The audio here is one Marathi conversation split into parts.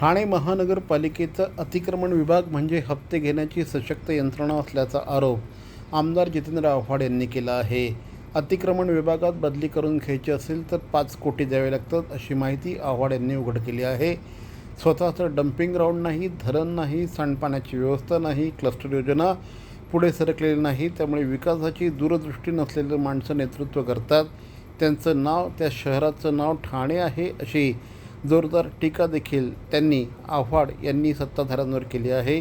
ठाणे महानगरपालिकेचा अतिक्रमण विभाग म्हणजे हप्ते घेण्याची सशक्त यंत्रणा असल्याचा आरोप आमदार जितेंद्र आव्हाड यांनी केला आहे. अतिक्रमण विभागात बदली करून घ्यायची असेल तर पाच कोटी द्यावे लागतात अशी माहिती आव्हाड यांनी उघड केली आहे. स्वतःचं डम्पिंग ग्राउंड नाही धरण नाही सांडपाण्याची व्यवस्था नाही क्लस्टर योजना पुढे सरकलेली नाही त्यामुळे विकासाची दूरदृष्टी नसलेलं माणसं नेतृत्व करतात. त्यांचं नाव त्या शहराचं नाव ठाणे आहे अशी जोरदार टीका देखील त्यांनी आव्हाड यांनी सत्ताधाऱ्यांवर केली आहे.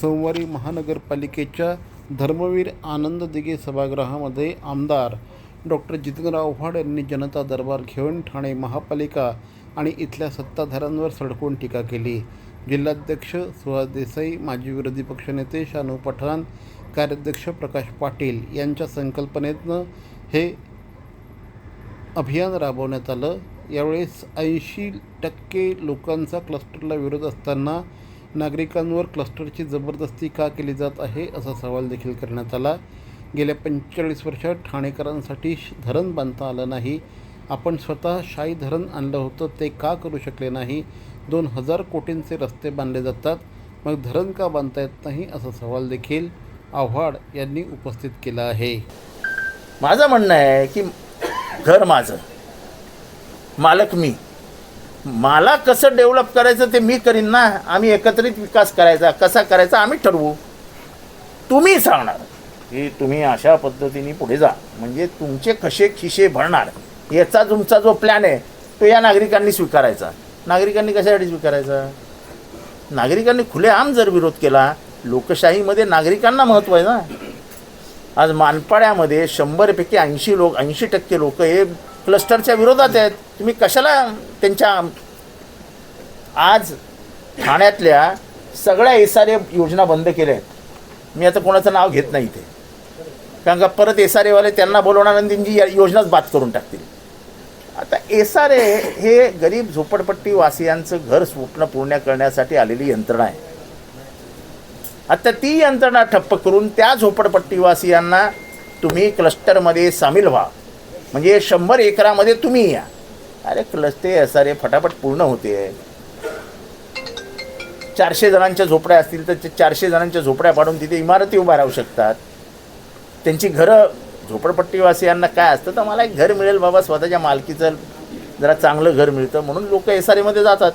सोमवारी महानगरपालिकेच्या धर्मवीर आनंद दिघे सभागृहामध्ये आमदार डॉक्टर जितेंद्र आव्हाड यांनी जनता दरबार घेऊन ठाणे महापालिका आणि इथल्या सत्ताधाऱ्यांवर सडकून टीका केली. जिल्हाध्यक्ष सुहास देसाई माजी विरोधी पक्षनेते शानू पठाण कार्याध्यक्ष प्रकाश पाटील यांच्या संकल्पनेतनं हे अभियान राबवण्यात आलं. यावेळेस ऐंशी टक्के लोकांचा क्लस्टरला विरोध असताना नागरिकांवर क्लस्टरची जबरदस्ती का केली जात आहे असा सवाल देखील करण्यात आला. गेल्या पंचेचाळीस वर्षात ठाणेकरांसाठी धरण बांधता आलं नाही. आपण स्वतः शाही धरण आणलं होतं ते का करू शकले नाही? दोन हजार कोटींचे रस्ते बांधले जातात मग धरण का बांधता येत नाही असा सवाल देखील आव्हाड यांनी उपस्थित केला आहे. माझं म्हणणं आहे की घर माझं. मालक मी. मला कसं डेव्हलप करायचं ते मी करीन ना आम्ही एकत्रित विकास करायचा कसा करायचा आम्ही ठरवू. तुम्ही सांगणार. की तुम्ही अशा पद्धतीने पुढे जा. म्हणजे तुमचे कसे खिशे भरणार. याचा तुमचा जो प्लॅन आहे तो या नागरिकांनी स्वीकारायचा. नागरिकांनी कशासाठी स्वीकारायचा? नागरिकांनी खुलेआम जर विरोध केला लोकशाहीमध्ये नागरिकांना महत्त्व आहे ना. आज मानपाड्यामध्ये शंभरपैकी ऐंशी लोक ऐंशी टक्के लोक हे क्लस्टरच्या विरोधात आहेत. तुम्ही कशाला त्यांच्या आज ठाण्यातल्या सगळ्या एस आर ए योजना बंद केल्या आहेत? मी आता कोणाचं नाव घेत नाही इथे. कारण का परत एस आर एवाले त्यांना बोलवणार आणि त्यांची योजनाच बाद करून टाकतील. आता एस आर ए हे गरीब झोपडपट्टी वासियांचं घर स्वप्न पूर्ण करण्यासाठी आलेली यंत्रणा आहे. आता ती यंत्रणा ठप्प करून त्या झोपडपट्टीवासियांना तुम्ही क्लस्टरमध्ये सामील व्हा. म्हणजे शंभर एकरामध्ये तुम्ही या. अरे क्लस्टर एस आर ए फटाफट पूर्ण होते. चारशे जणांच्या झोपड्या असतील तर ते चारशे जणांच्या झोपड्या पाडून तिथे इमारती उभा राहू शकतात. त्यांची घरं झोपडपट्टीवासियांना काय असतं तर मला एक घर मिळेल बाबा स्वतःच्या मालकीचं जरा चांगलं घर मिळतं म्हणून लोक एस आर एमध्ये जातात.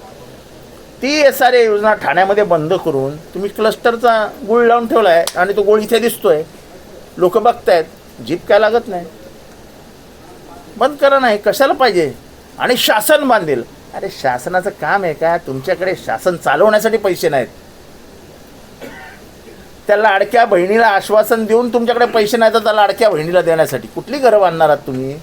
ती एस आर ए योजना ठाण्यामध्ये बंद करून तुम्ही क्लस्टरचा गुळ लावून ठेवला आहे आणि तो गोळ इथे दिसतोय. लोक बघतायत जीप काय लागत नाही. बंद करा नाही कशाला पाहिजे? आणि शासन बांधेल. अरे शासनाचं काम आहे का? तुमच्याकडे शासन चालवण्यासाठी पैसे नाहीत. त्या लाडक्या बहिणीला आश्वासन देऊन तुमच्याकडे पैसे नाही तर त्या लाडक्या बहिणीला देण्यासाठी. कुठली घरं बांधणार आहात तुम्ही?